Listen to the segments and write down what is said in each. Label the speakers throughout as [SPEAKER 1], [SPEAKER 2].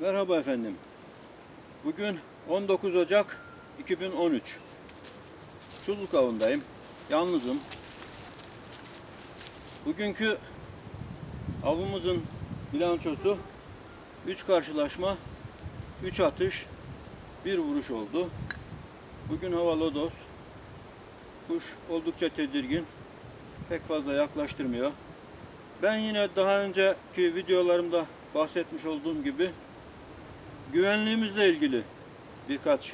[SPEAKER 1] Merhaba efendim. Bugün 19 Ocak 2013. Çulluk avındayım. Yalnızım. Bugünkü avımızın bilançosu 3 karşılaşma, 3 atış, 1 vuruş oldu. Bugün hava lodos. Kuş oldukça tedirgin. Pek fazla yaklaştırmıyor. Ben yine daha önceki videolarımda bahsetmiş olduğum gibi güvenliğimizle ilgili birkaç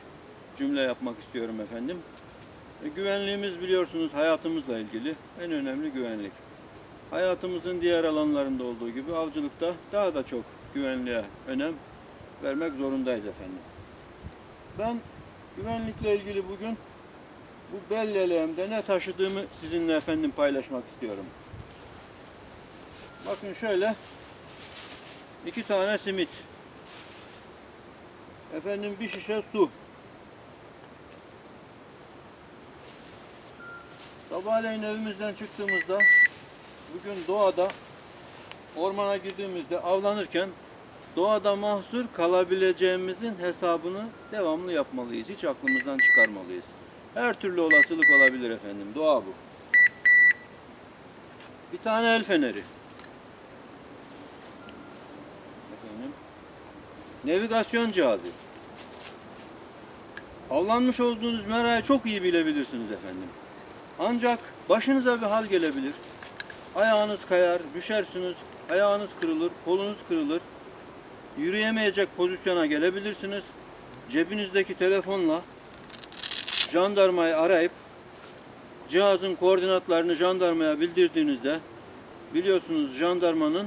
[SPEAKER 1] cümle yapmak istiyorum efendim. E, güvenliğimiz biliyorsunuz hayatımızla ilgili en önemli güvenlik. Hayatımızın diğer alanlarında olduğu gibi avcılıkta daha da çok güvenliğe önem vermek zorundayız efendim. Ben güvenlikle ilgili bugün bu belleleğimde ne taşıdığımı sizinle efendim paylaşmak istiyorum. Bakın şöyle iki tane simit. Efendim bir şişe su. Sabahleyin evimizden çıktığımızda bugün doğada ormana girdiğimizde avlanırken doğada mahsur kalabileceğimizin hesabını devamlı yapmalıyız. Hiç aklımızdan çıkarmalıyız. Her türlü olasılık olabilir efendim. Doğa bu. Bir tane el feneri. Efendim. Navigasyon cihazı. Avlanmış olduğunuz merayı çok iyi bilebilirsiniz efendim. Ancak başınıza bir hal gelebilir. Ayağınız kayar, düşersiniz, ayağınız kırılır, kolunuz kırılır. Yürüyemeyecek pozisyona gelebilirsiniz. Cebinizdeki telefonla jandarmayı arayıp cihazın koordinatlarını jandarmaya bildirdiğinizde biliyorsunuz jandarmanın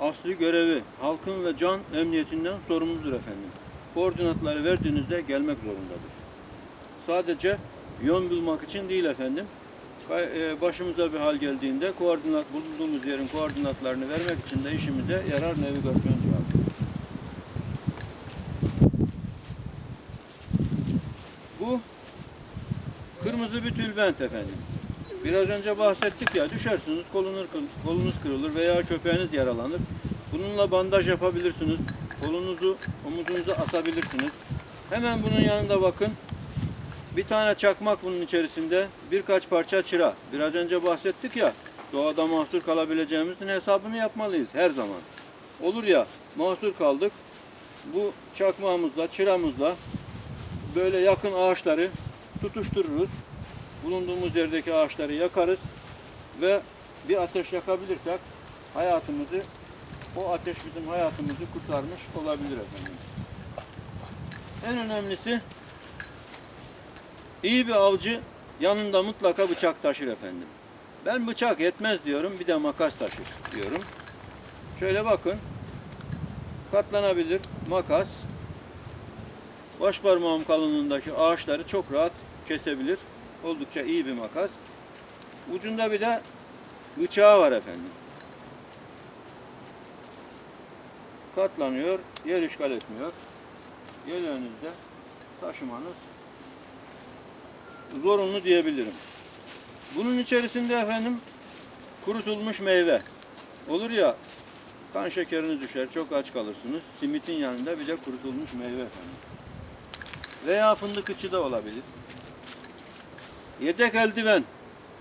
[SPEAKER 1] asli görevi halkın ve can emniyetinden sorumludur efendim. Koordinatları verdiğinizde gelmek zorundadır. Sadece yön bulmak için değil efendim. E, Başımıza bir hal geldiğinde koordinat bulunduğumuz yerin koordinatlarını vermek için de işimize yarar navigasyon cihazı. Bu kırmızı bir tülbent efendim. Biraz önce bahsettik ya düşersiniz kolunuz, kolunuz kırılır veya köpeğiniz yaralanır. Bununla bandaj yapabilirsiniz. Kolunuzu omuzunuza asabilirsiniz. Hemen bunun yanında bakın. Bir tane çakmak bunun içerisinde. Birkaç parça çıra. Biraz önce bahsettik ya. Doğada mahsur kalabileceğimizin hesabını yapmalıyız her zaman. Olur ya mahsur kaldık. Bu çakmağımızla, çıramızla böyle yakın ağaçları tutuştururuz. Bulunduğumuz yerdeki ağaçları yakarız ve bir ateş yakabilirsek hayatımızı o ateş bizim hayatımızı kurtarmış olabilir efendim. En önemlisi iyi bir avcı yanında mutlaka bıçak taşır efendim. Ben bıçak yetmez diyorum bir de makas taşır diyorum. Şöyle bakın katlanabilir makas baş parmağım kalınlığındaki ağaçları çok rahat kesebilir. Oldukça iyi bir makas. Ucunda bir de bıçağı var efendim. Katlanıyor, yer işgal etmiyor. Yeleğinizde taşımanız zorunlu diyebilirim. Bunun içerisinde efendim kurutulmuş meyve. Olur ya kan şekeriniz düşer, çok aç kalırsınız. Simitin yanında bir de kurutulmuş meyve efendim. Veya fındık içi de olabilir. Yedek eldiven.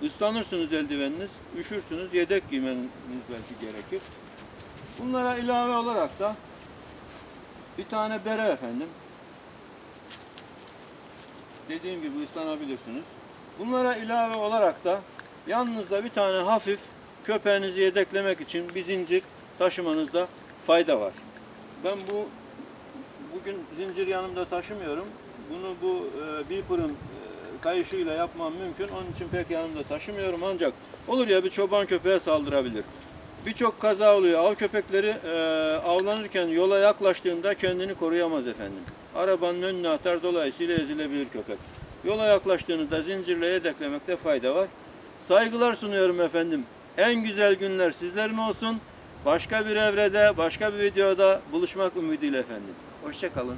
[SPEAKER 1] Islanırsınız eldiveniniz, üşürsünüz, yedek giymeniz belki gerekir. Bunlara ilave olarak da bir tane bere efendim. Dediğim gibi ıslanabilirsiniz. Bunlara ilave olarak da yanınızda bir tane hafif köpeğinizi yedeklemek için bir zincir taşımanızda fayda var. Ben bu bugün zincir yanımda taşımıyorum. Bunu bu e, Beeper'ın e, kayışıyla yapmam mümkün. Onun için pek yanımda taşımıyorum ancak olur ya bir çoban köpeğe saldırabilir. Birçok kaza oluyor. Av köpekleri e, avlanırken yola yaklaştığında kendini koruyamaz efendim. Arabanın önüne atar dolayısıyla ezilebilir köpek. Yola yaklaştığınızda zincirle yedeklemekte fayda var. Saygılar sunuyorum efendim. En güzel günler sizlerin olsun. Başka bir evrede, başka bir videoda buluşmak ümidiyle efendim. Hoşçakalın.